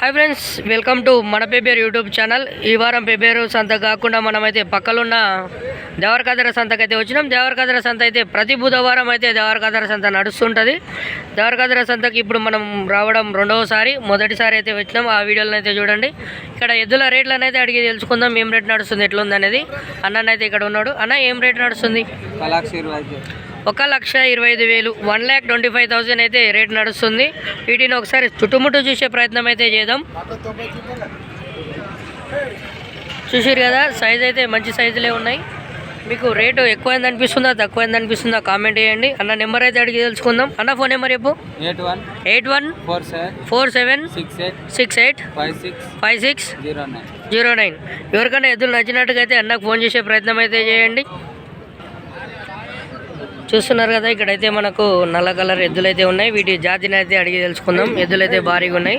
Hi friends welcome to మన పేపేరు YouTube channel ఈ వారం పేపేరు సంత కాకుండా మనమైతే పక్కలున్న దేవరకదర సంతకు అయితే వచ్చినాం. దేవరకదర సంత అయితే ప్రతి బుధవారం అయితే దేవరకదర సంత నడుస్తుంటుంది. దేవరకదర సంతకి ఇప్పుడు మనం రావడం రెండవసారి మొదటిసారి అయితే వచ్చినాం. ఆ వీడియోలను అయితే చూడండి. ఇక్కడ ఎద్దుల రేట్లను అయితే అడిగి తెలుసుకుందాం. ఏం రేట్ నడుస్తుంది ఎట్లుంది అనేది అన్ననైతే ఇక్కడ ఉన్నాడు. అన్న ఏం రేట్ నడుస్తుంది? ఒక లక్ష ఇరవై ఐదు వేలు. One lakh twenty five thousand అయితే రేట్ నడుస్తుంది. వీటిని ఒకసారి చుట్టుముట్టు చూసే ప్రయత్నం అయితే చేద్దాం. చూసారు కదా సైజ్ అయితే మంచి సైజులే ఉన్నాయి. మీకు రేటు ఎక్కువైంది అనిపిస్తుందా తక్కువైంది అనిపిస్తుందా కామెంట్ చేయండి. అన్న నెంబర్ అయితే అడిగి తెలుసుకుందాం. అన్న ఫోన్ నెంబర్ చెప్పు. Eight one eight one four seven four seven six eight six eight five six five six zero nine. Zero nine. ఎవరికైనా ఎద్దులు నచ్చినట్టుగా అయితే అన్నకు ఫోన్ చేసే ప్రయత్నం అయితే చేయండి. చూస్తున్నారు కదా ఇక్కడైతే మనకు నల్ల కలర్ ఎద్దులు అయితే ఉన్నాయి. వీటి జాతిని అయితే అడిగి తెలుసుకుందాం. ఎద్దులు అయితే భారీగా ఉన్నాయి.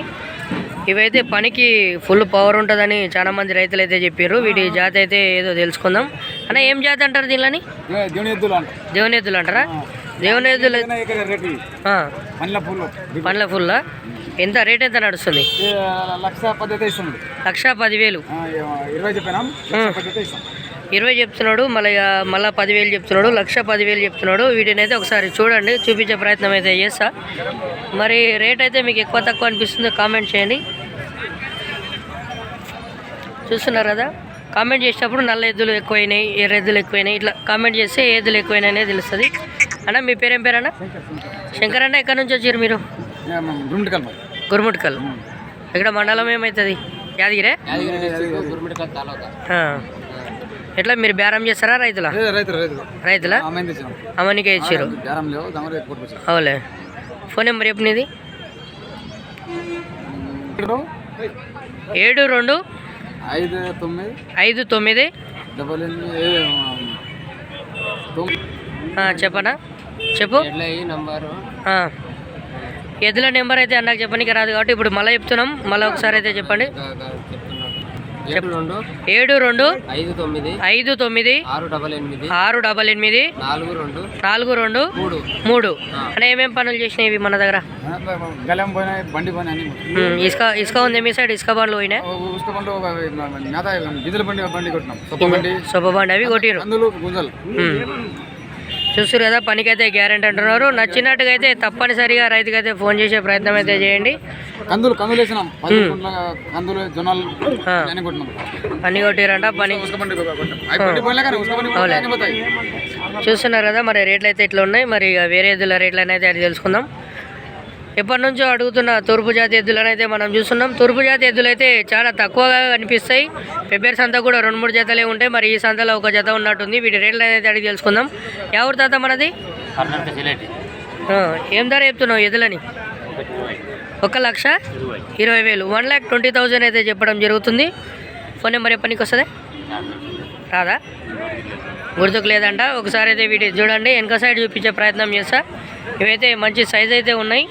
ఇవైతే పనికి ఫుల్ పవర్ ఉంటుందని చాలా మంది రైతులు అయితే చెప్పారు వీటి జాతి అయితే ఏదో తెలుసుకుందాం. అన్న ఏం జాతి అంటారు దీనిని దేవుని ఎద్దులు అంటారా? దేవుని ఎద్దులు పండ్ల ఫుల్లా ఎంత రేట్ ఎంత నడుస్తుంది? లక్ష పదివేలు. ఇరవై ఇరవై చెప్తున్నాడు మళ్ళీ మళ్ళీ పదివేలు చెప్తున్నాడు లక్ష పదివేలు చెప్తున్నాడు. వీటిని అయితే ఒకసారి చూడండి చూపించే ప్రయత్నం అయితే చేస్తా. మరి రేట్ అయితే మీకు ఎక్కువ తక్కువ అనిపిస్తుందో కామెంట్ చేయండి. చూస్తున్నారు కదా? కామెంట్ చేసినప్పుడు నల్ల ఎద్దులు ఎక్కువైనాయి ఎర్ర ఎద్దులు ఎక్కువైనాయి ఇట్లా కామెంట్ చేస్తే ఏ ఎద్దులు ఎక్కువైనాయి అనేది తెలుస్తుంది. అన్న మీ పేరేం పేరన్నా శంకర్ అన్న ఎక్కడి నుంచి వచ్చారు మీరు? గురుముట్కల్ ఇక్కడ మండలం ఏమవుతుంది యాదగిరే. ఎట్లా మీరు బేరం చేస్తారా రైతులా? రైతు రైతు రైతులా. అమ్మనికే ఇచ్చారు అవులే ఫోన్ నెంబర్ నీది. ఏడు రెండు ఐదు తొమ్మిది ఐదు చెప్పనా? చెప్పు. ఎట్లా ఈ నంబరు. ఆ. ఎద్దుల నెంబర్ అయితే అన్నాక చెప్పనీకి రాదు కాబట్టి ఇప్పుడు మళ్ళీ చెప్తున్నాం. మళ్ళీ ఒకసారి అయితే చెప్పండి. ఏడు రెండు ఏడు రెండు ఐదు తొమ్మిది ఐదు తొమ్మిది ఆరు డబల్ ఎనిమిది ఆరు డబల్ ఎనిమిది నాలుగు రెండు నాలుగు రెండు మూడు. మూడు. అంటే ఏమేమి పనులు చేసినాయి ఇవి మన దగ్గర? ఇసుక ఇసుక ఉంది మీ సైడ్ ఇసుక బండ్లు పోయినాయి? సొప్ప బండి. అవి కొట్టిరు చూస్తారు కదా పనికైతే గ్యారెంటీ అంటున్నారు. నచ్చినట్టుగా అయితే తప్పనిసరిగా రైతుకైతే ఫోన్ చేసే ప్రయత్నం అయితే చేయండి. కందులు కందులు వేసినాం. కందులు జొన్నలు పని కొట్టిరంట పని చూస్తున్నారు కదా మరి రేట్లు అయితే ఇట్లా ఉన్నాయి మరి వేరే రేట్లు అయితే అది తెలుసుకుందాం. ఎప్పటి నుంచో అడుగుతున్న తూర్పు జాతి ఎద్దులను అయితే మనం చూస్తున్నాం. తూర్పు జాతి ఎద్దులు అయితే చాలా తక్కువగా కనిపిస్తాయి. పెబ్బేరు సంత కూడా రెండు మూడు జతలే ఉంటాయి. మరి ఈ సంతలో ఒక జత ఉన్నట్టుంది. వీటి రేట్లు అయితే అడిగి తెలుసుకుందాం. ఎవరి తాత మనది? ఏం ధర చెప్తున్నావు ఎద్దులని? ఒక లక్ష ఇరవై వేలు. వన్ ల్యాక్ ట్వంటీ థౌజండ్ అయితే చెప్పడం జరుగుతుంది. ఫోన్ నెంబర్ ఎప్పటికి వస్తుంది? రాదా? గుర్తుకు లేదంట. ఒకసారి అయితే వీటి చూడండి. వెనక సైడ్ చూపించే ప్రయత్నం చేస్తా. ఇవైతే మంచి సైజ్ అయితే ఉన్నాయి.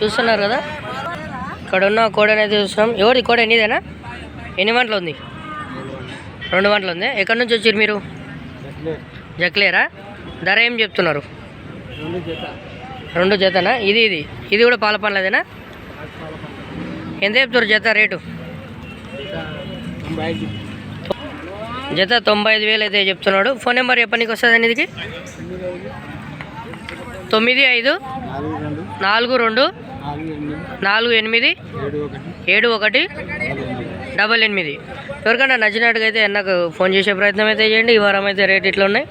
చూస్తున్నారు కదా? ఇక్కడ ఉన్న కోడని అయితే చూస్తున్నాం. ఎవరి కోడ ఎన్నిదేనా ఎన్ని గంటలు ఉంది? రెండు గంటలు ఉంది. ఎక్కడి నుంచి వచ్చారు మీరు? జక్లేరా? ధర ఏం చెప్తున్నారు? రెండు జతనా? ఇది ఇది. ఇది కూడా పాల పనులదేనా ఎంత చెప్తారు జత రేటు? జత తొంభై ఐదు వేలు అయితే చెప్తున్నాడు. ఫోన్ నెంబర్ ఎప్పటికి వస్తుంది ఇది తొమ్మిది ఐదు నాలుగు రెండు నాలుగు ఎనిమిది ఏడు ఒకటి డబల్ ఎనిమిది. ఎవరికైనా నచ్చినట్టుగా అయితే నాకు ఫోన్ చేసే ప్రయత్నం అయితే చేయండి. ఈ వారం అయితే రేట్ ఇట్లా ఉన్నాయి.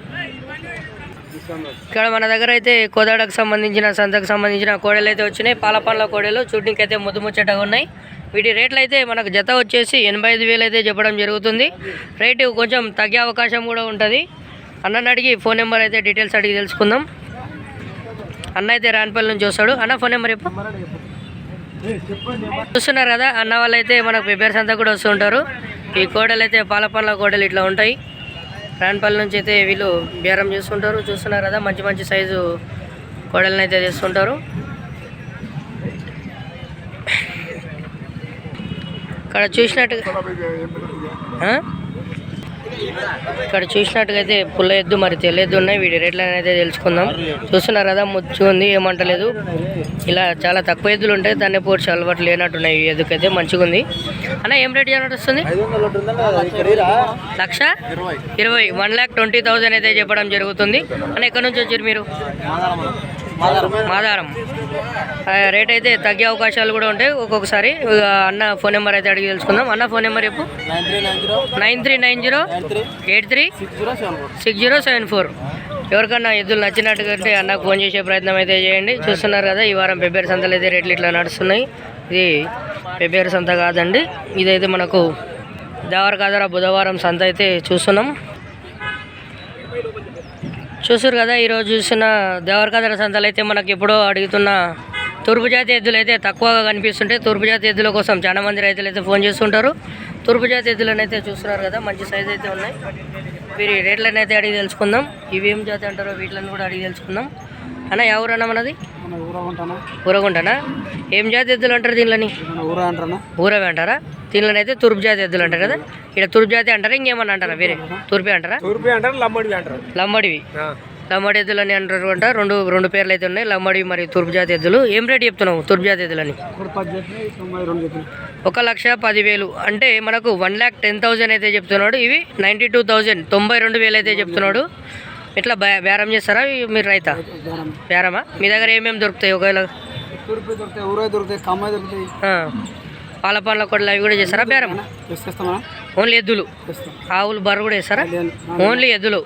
ఇక్కడ మన దగ్గర అయితే కోదాడకు సంబంధించిన సంతకు సంబంధించిన కోడలు అయితే వచ్చినాయి. పాల పండ్ల కోడలు చూడడానికి అయితే ముద్దు ముచ్చటగా ఉన్నాయి. వీటి రేట్లు అయితే మనకు జత వచ్చేసి ఎనభై ఐదు వేలు అయితే చెప్పడం జరుగుతుంది. రేటు కొంచెం తగ్గే అవకాశం కూడా ఉంటుంది. అన్నని అడిగి ఫోన్ నెంబర్ అయితే డీటెయిల్స్ అడిగి తెలుసుకుందాం. అన్న అయితే రాన్పల్లి నుంచి వస్తాడు. అన్న ఫోన్ నెంబర్ చెప్పు. చూస్తున్నారు కదా అన్న వాళ్ళు అయితే మనకు ప్రిపేర్స్ అంతా కూడా వస్తుంటారు ఈ కోడలు అయితే పాల పండ్ల కోడలు ఇట్లా ఉంటాయి. రాన్పల్లి నుంచి అయితే వీళ్ళు బేరం చేస్తుంటారు. చూస్తున్నారు కదా మంచి మంచి సైజు కోడలను అయితే తెస్తుంటారు. ఇక్కడ చూసినట్టు ఇక్కడ చూసినట్టుగైతే పుల్ల ఎద్దు మరి తెలియదు ఉన్నాయి. వీడి రేట్లు అయితే తెలుసుకుందాం. చూస్తున్నారు కదా ముచ్చు ఉంది ఏమంటలేదు. ఇలా చాలా తక్కువ ఎద్దులు ఉంటాయి దాన్ని పోర్చి అలవాటు లేనట్టున్నాయి ఈ ఎద్దుకైతే. మంచిగా ఉంది. అన్న ఏం రేట్ వస్తుంది? లక్ష? ఇరవై. వన్ ల్యాక్ ట్వంటీ థౌజండ్ అయితే చెప్పడం జరుగుతుంది. అన్న ఎక్కడి నుంచి వచ్చారు మీరు? మాదారం. ఆ, రేట్ అయితే తగ్గే అవకాశాలు కూడా ఉంటాయి. ఒక్కొక్కసారి ఇక అన్న ఫోన్ నెంబర్ అయితే అడిగి తెలుసుకుందాం. అన్న ఫోన్ నెంబర్ చెప్పు. Nine three nine zero. Eight three. Six zero seven four. ఎవరికన్నా ఎద్దులు నచ్చినట్టుగా ఉంటే అన్నకు ఫోన్ చేసే ప్రయత్నం అయితే చేయండి. చూస్తున్నారు కదా ఈ వారం పెబ్బేరు సంతలు అయితే రేట్లు ఇట్లా నడుస్తున్నాయి. ఇది పెబ్బేరు సంత కాదండి. ఇదైతే మనకు దేవరకాదర బుధవారం సంత అయితే చూస్తున్నాం. చూసారు కదా ఈరోజు చూసిన దేవరకాదర సంతలు అయితే మనకి ఎప్పుడో అడుగుతున్న తూర్పు జాతి ఎద్దులు అయితే తక్కువగా కనిపిస్తుంటాయి తూర్పు జాతి ఎద్దుల కోసం చాలా మంది రైతులు అయితే ఫోన్ చేస్తుంటారు. తూర్పు జాతి ఎద్దులను అయితే చూస్తున్నారు కదా మంచి సైజ్ అయితే ఉన్నాయి. వీరి రేట్లను అయితే అడిగి తెలుసుకుందాం. ఇవి ఏం జాతి అంటారో వీటిలను కూడా అడిగి తెలుసుకుందాం. అన్న ఎవరన్నా మనది మన ఊర ఉంటానా? ఊరగుంటానా ఏం జాతి ఎద్దులు అంటారు అంటారా ఊరవి అంటారా దీనిలో అయితే తూర్పు జాతి ఎద్దులు అంటారు కదా ఇక్కడ తూర్పు జాతి అంటారా ఇంకేమన్నా అంటారా వేరే తూర్పే అంటారా తూర్పు అంటారు లంబడి అంటారు లంబడివి లంబడి ఎద్దులు అని అంటారు అంట రెండు రెండు పేర్లు అయితే ఉన్నాయి లంబడి మరి తూర్పు జాతి ఎద్దులు ఏం రేట్ చెప్తున్నావు తూర్పు జాతి ఎద్దులని ఒక లక్ష పదివేలు. అంటే మనకు వన్ ల్యాక్ టెన్ థౌజండ్ అయితే చెప్తున్నాడు. ఇవి నైంటీ టూ థౌజండ్ తొంభై రెండు వేలు అయితే చెప్తున్నాడు. ఇట్లా బే- బేరం చేస్తారా మీరు రైతా? బేరమా? మీ దగ్గర ఏమేమి దొరుకుతాయి ఒకవేళ? తూర్పు దొరుకుతాయి ఊర దొరుకుతాయి కమ్మాయి దొరుకుతాయి. పాల పండ్ల కొడలు అవి కూడా చేస్తారా బేరం? ఓన్లీ ఎద్దులు? ఆవులు బర్రె కూడా వేస్తారా ఓన్లీ ఎద్దులు.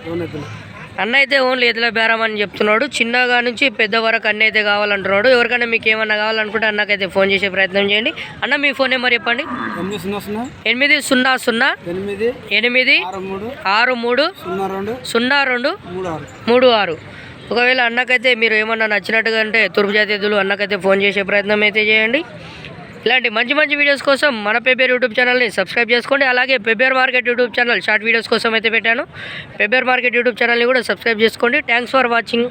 అన్న అయితే ఓన్లీ ఎద్దుల బేరం అని చెప్తున్నాడు. చిన్నగా నుంచి పెద్ద వరకు అన్న అయితే కావాలంటున్నాడు. ఎవరికైనా మీకు ఏమన్నా కావాలనుకుంటే అన్నకైతే ఫోన్ చేసే ప్రయత్నం చేయండి. అన్న మీ ఫోన్ నెంబర్ చెప్పండి. ఎనిమిది సున్నా సున్నా ఎనిమిది ఆరు మూడు సున్నా రెండు సున్నా రెండు మూడు ఆరు ఒకవేళ అన్నకైతే మీరు ఏమన్నా నచ్చినట్టుగా అంటే తూర్పు జాతి ఎద్దులు అన్నకైతే ఫోన్ చేసే ప్రయత్నం అయితే చేయండి. ఇలాంటి మంచి మంచి వీడియోస్ కోసం మన పేపర్ యూట్యూబ్ ఛానల్ని సబ్స్క్రైబ్ చేసుకోండి. అలాగే Pebbair market YouTube channel short videos కోసం అయితే పెట్టాను. పెబ్బేర్ మార్కెట్ యూట్యూబ్ ఛానల్ని కూడా సబ్స్క్రైబ్ చేసుకోండి. Thanks for watching